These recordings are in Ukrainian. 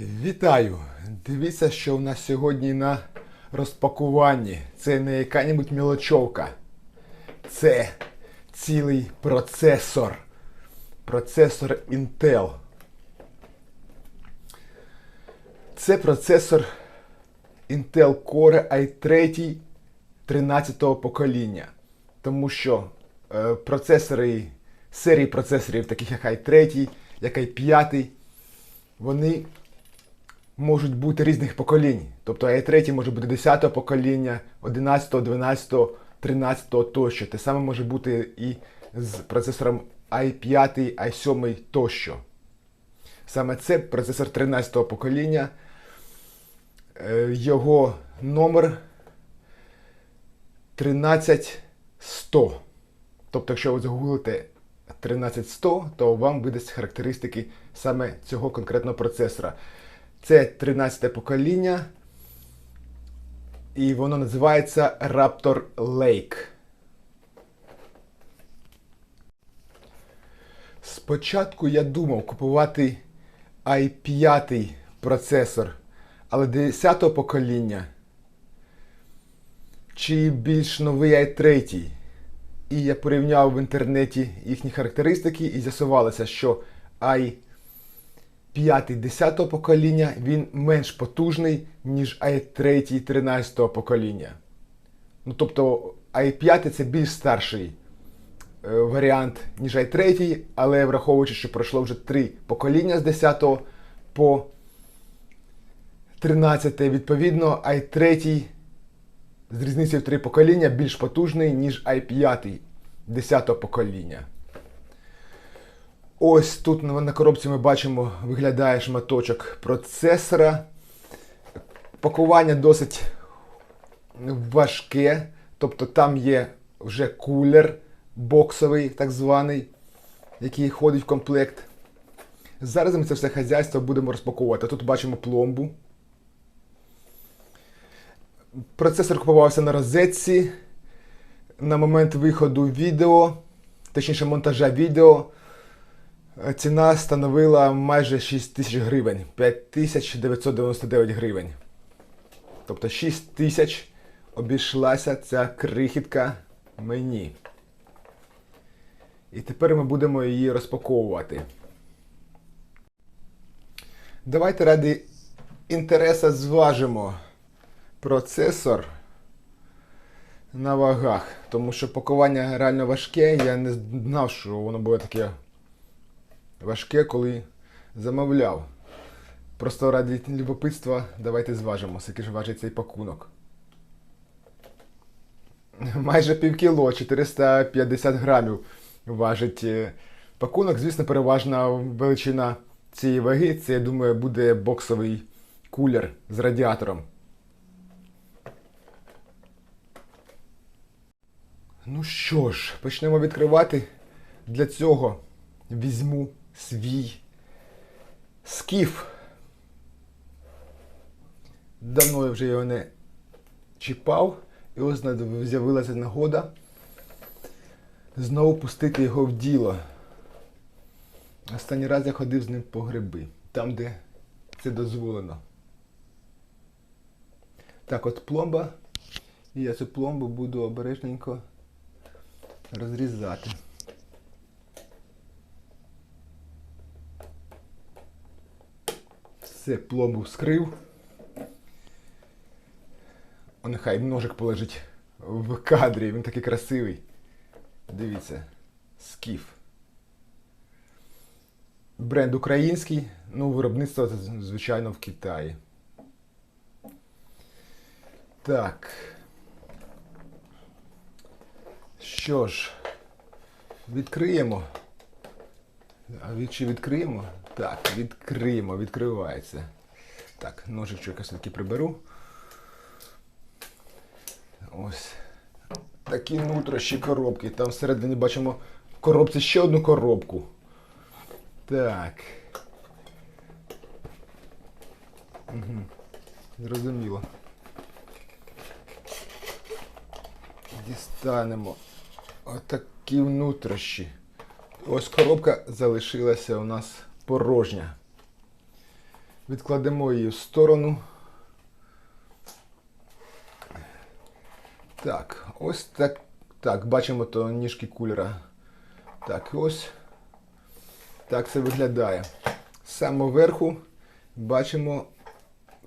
Вітаю! Дивіться, що у нас сьогодні на розпакуванні. Це не яка-небудь мілочовка. Це цілий процесор. Процесор Intel. Це процесор Intel Core i3 13-го покоління. Тому що е, процесори серії процесорів, таких як i3, як i5, вони можуть бути різних поколінь. Тобто i3 може бути 10-го покоління, 11, 12, 13 тощо. Те саме може бути і з процесором i5, i7 тощо. Саме це процесор 13-го покоління. Е, Його номер 13100. Тобто, якщо ви загуглите 13100, то вам видасть характеристики саме цього конкретного процесора. Це 13 покоління, і воно називається Raptor Lake. Спочатку я думав купувати i5 процесор, але 10 покоління чи більш новий i3. І я порівняв в інтернеті їхні характеристики і з'ясувалося, що i5 10 покоління він менш потужний, ніж i3 13 покоління. Ну, тобто i5 це більш старший е, варіант, ніж i3, але враховуючи, що пройшло вже три покоління з 10 по 13, відповідно, i3 з різницею в три покоління більш потужний, ніж i5 10 покоління. Ось тут на коробці ми бачимо, виглядає шматочок процесора. Пакування досить важке, тобто там є вже кулер боксовий, так званий, який входить в комплект. Зараз ми це все хазяйство будемо розпаковувати. Тут бачимо пломбу. Процесор купувався на розетці. На момент виходу відео, точніше монтажа відео, ціна становила майже 6 тисяч гривень, 5999 гривень. Тобто 6 тисяч обійшлася ця крихітка мені. І тепер ми будемо її розпаковувати. Давайте ради інтереса зважимо процесор на вагах. Тому що пакування реально важке. Я не знав, що воно буде таке важке, коли замовляв. Просто ради любопитства давайте зважимо, скільки ж важить цей пакунок. Майже пів кіло, 450 грамів важить е, пакунок. Звісно, переважна величина цієї ваги. Це, я думаю, буде боксовий кулер з радіатором. Ну що ж, почнемо відкривати. Для цього візьму свій скіф. Давно я вже його не чіпав, і ось з'явилася нагода знову пустити його в діло. Останній раз я ходив з ним по гриби, там, де це дозволено. Так, от пломба. І я цю пломбу буду обережненько розрізати. Все, пломбу вскрив. О, нехай ножик полежить в кадрі, він такий красивий. Дивіться, скіф. Бренд український, ну, виробництво, звичайно, в Китаї. Так. Що ж, відкриємо. А від чи відкриємо? Так, відкриємо, відкривається. Так, ножичок я все-таки приберу. Ось. Такі нутрощі коробки. Там всередині бачимо в коробці ще одну коробку. Так. Угу. Зрозуміло. Дістанемо отакі Відкладемо її в сторону. Так, ось так. Так, бачимо то ніжки кулера. Так, ось. Так це виглядає. З самого верху бачимо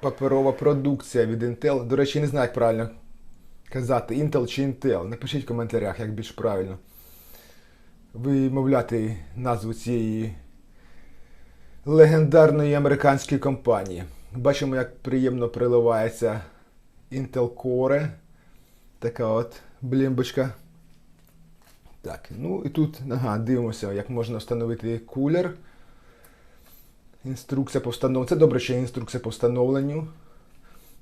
паперова продукція від Intel. До речі, не знаю, як правильно казати, Intel чи Intel. Напишіть в коментарях, як більш правильно вимовляти назву цієї легендарної американської компанії. Бачимо, як приємно приливається Intel Core. Така от блімбочка. Так, ну і тут, ага, дивимося, як можна встановити кулер. Інструкція по встановленню. Це добре, що є інструкція по встановленню.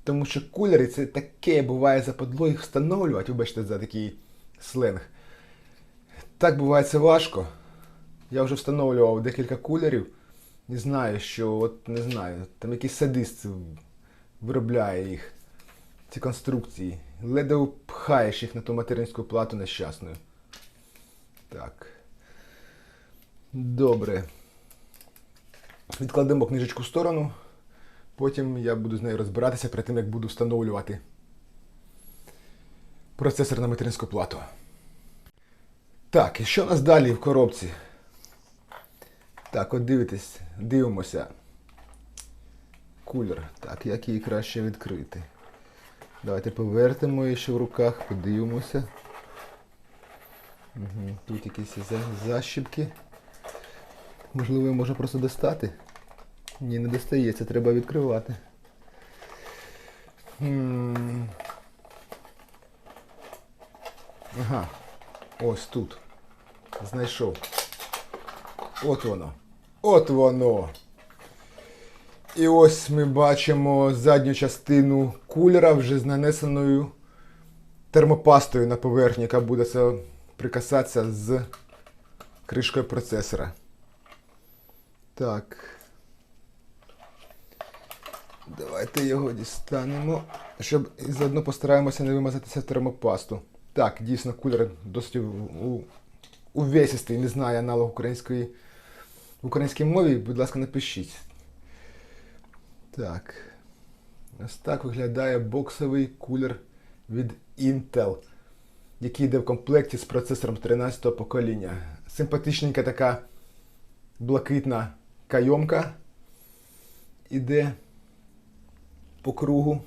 Тому що кулери це таке буває западло їх встановлювати, вибачте за такий сленг. Так буває це важко. Я вже встановлював декілька кулерів. Не знаю, що, от не знаю, там якийсь садист виробляє їх, ці конструкції. Ледве пхаєш їх на ту материнську плату нещасною. Так. Добре. Відкладемо книжечку в сторону. Потім я буду з нею розбиратися перед тим, як буду встановлювати процесор на материнську плату. Так, і що у нас далі в коробці? Так, от дивитесь, дивимося. Кулер. Так, як її краще відкрити? Давайте повертимо її ще в руках, подивимося. Угу. Тут якісь за- защіпки. Можливо, її можна просто достати. Ні, не достається, треба відкривати. Ага. Ось тут. Знайшов. От воно. От воно. І ось ми бачимо задню частину кулера вже з нанесеною термопастою на поверхні, яка буде прикасатися з кришкою процесора. Так. Давайте його дістанемо, щоб і заодно постараємося не вимазатися термопасту. Так, дійсно, кулер досить у- у- не знаю аналог української в українській мові, будь ласка, напишіть. Так. Ось так виглядає боксовий кулер від Intel, який йде в комплекті з процесором 13-го покоління. Симпатичненька така блакитна кайомка іде по кругу.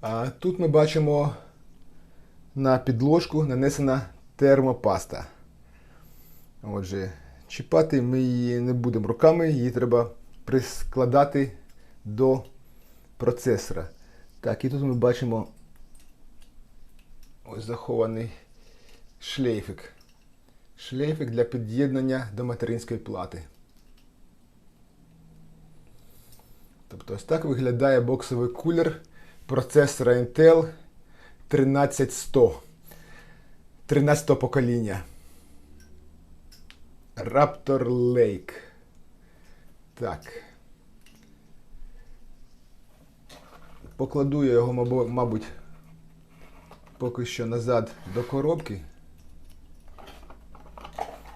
А тут ми бачимо на підложку нанесена термопаста. Отже, чіпати ми її не будемо руками, її треба прискладати до процесора. Так, і тут ми бачимо ось захований шлейфик. Шлейфик для під'єднання до материнської плати. Тобто ось так виглядає боксовий кулер процесора Intel 13100 13 покоління. Raptor Lake. Так. Покладу я його, мабуть, поки що назад до коробки,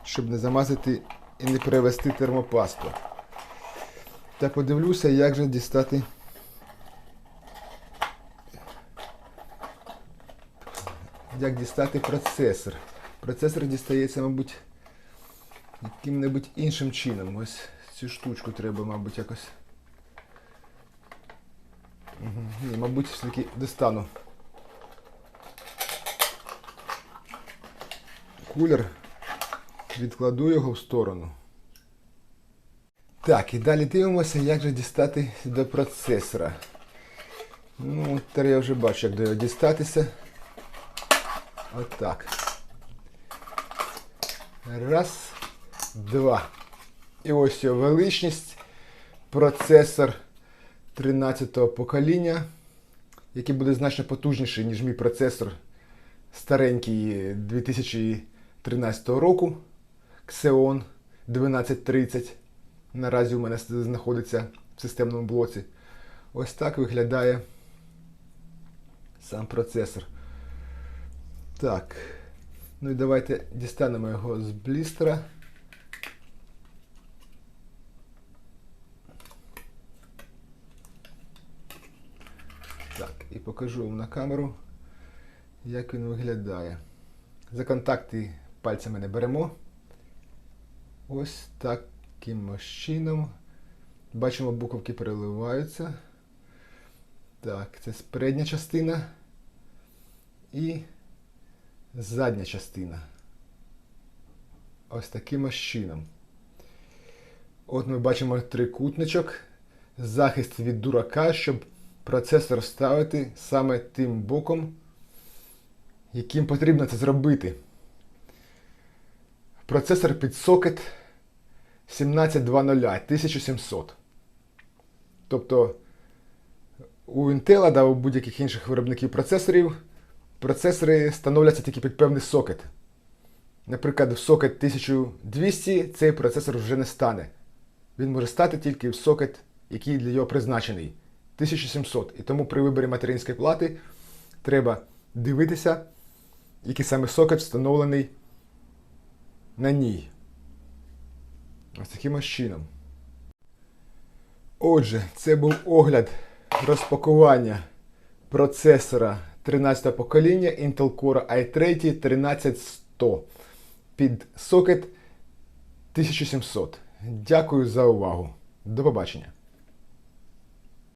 щоб не замазати і не перевести термопасту. Та подивлюся, як же дістати. Як дістати процесор. Процесор дістається, мабуть, яким-небудь іншим чином. Ось цю штучку треба, мабуть, якось. Угу. Ні, мабуть, все-таки достану. Кулер. Відкладу його в сторону. Так, і далі дивимося, як же дістати до процесора. Ну, тепер я вже бачу, як до його дістатися. Отак. Раз, два. І ось його величність. Процесор 13-го покоління, який буде значно потужніший, ніж мій процесор старенький 2013 року. Xeon 1230. Наразі у мене знаходиться в системному блоці. Ось так виглядає сам процесор. Так. Ну і давайте дістанемо його з блістера. Так, і покажу вам на камеру, як він виглядає. За контакти пальцями не беремо. Ось таким чином. Бачимо, буковки переливаються. Так, це передня частина і задня частина. Ось таким ось чином. От ми бачимо трикутничок, захист від дурака, щоб процесор ставити саме тим боком, яким потрібно це зробити. Процесор під сокет 1720 1700. Тобто у Intel та у будь-яких інших виробників процесорів процесори становляться тільки під певний сокет. Наприклад, в сокет 1200 цей процесор вже не стане. Він може стати тільки в сокет, який для його призначений 1700. І тому при виборі материнської плати треба дивитися, який саме сокет встановлений на ній. Ось таким ось чином. Отже, це був огляд розпакування процесора 13 покоління Intel Core i3 13100 під сокет 1700. Дякую за увагу. До побачення.